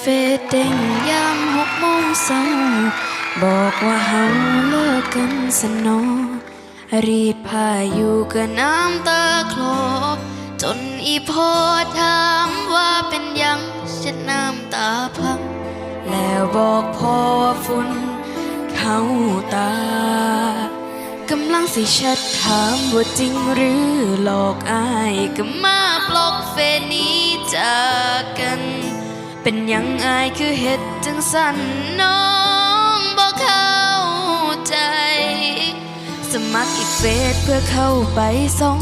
เฟซเด้งยามหกโมงเช้าบอกว่าเฮาเลิกกันสนอ รีดผ้าอยู่กับน้ำตาคลอจนอีพ่อถามว่าเป็นยังเช็ดน้ำตาพัง แล้วบอกพ่อว่าฝุ่นเข้าตากำลังสิแชัดถามว่าจริงหรือหลอกอายก็มาบล็อกเฟนี้จากกัน เป็นยังอายคือเห็ดจังสันน้องบอกเข้าใจ สมัครอีกเฟซเพื่อเข้าไปส่อง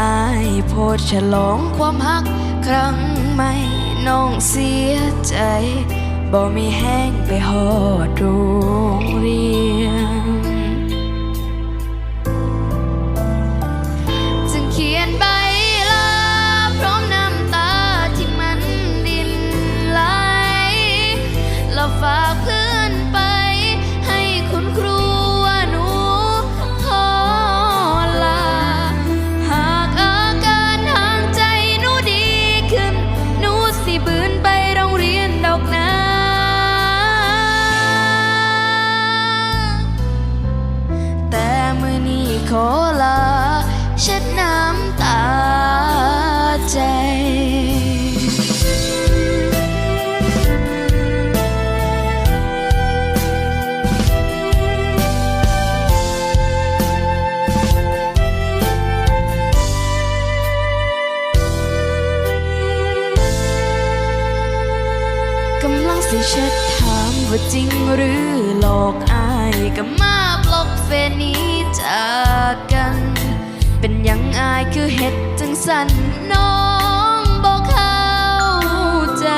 อายโพดฉลองความฮักครั้งใหม่น้องเสียใจบ่มีแห้งไปหอ ขอลาเช็ดน้ำตาใจกำลังสิเช็ดถามว่าจริงหรือหลอกอายก็มา ฟนี้จากกัน เป็นยังอายคือเฮ็ดจังสันน้องบอกเข้าใจ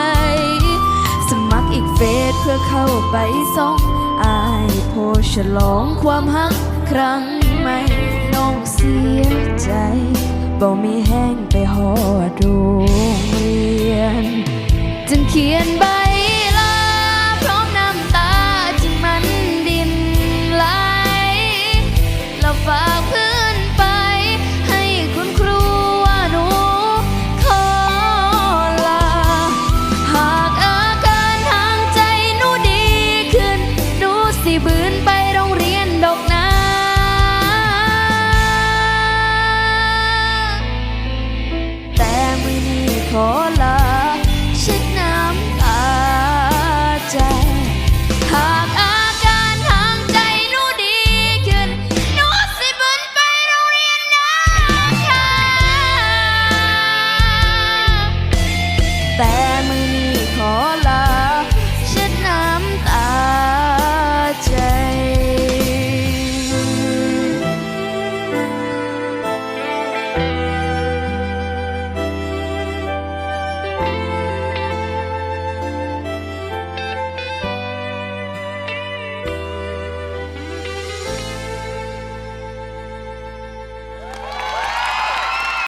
สมัครอีกเฟซเพื่อเข้าไปส่องอายโพฉลองความฮักครั้งใหม่น้องเสียใจบ่มีแห้งไปหอดโรงเรียน จึงเขียนบ bad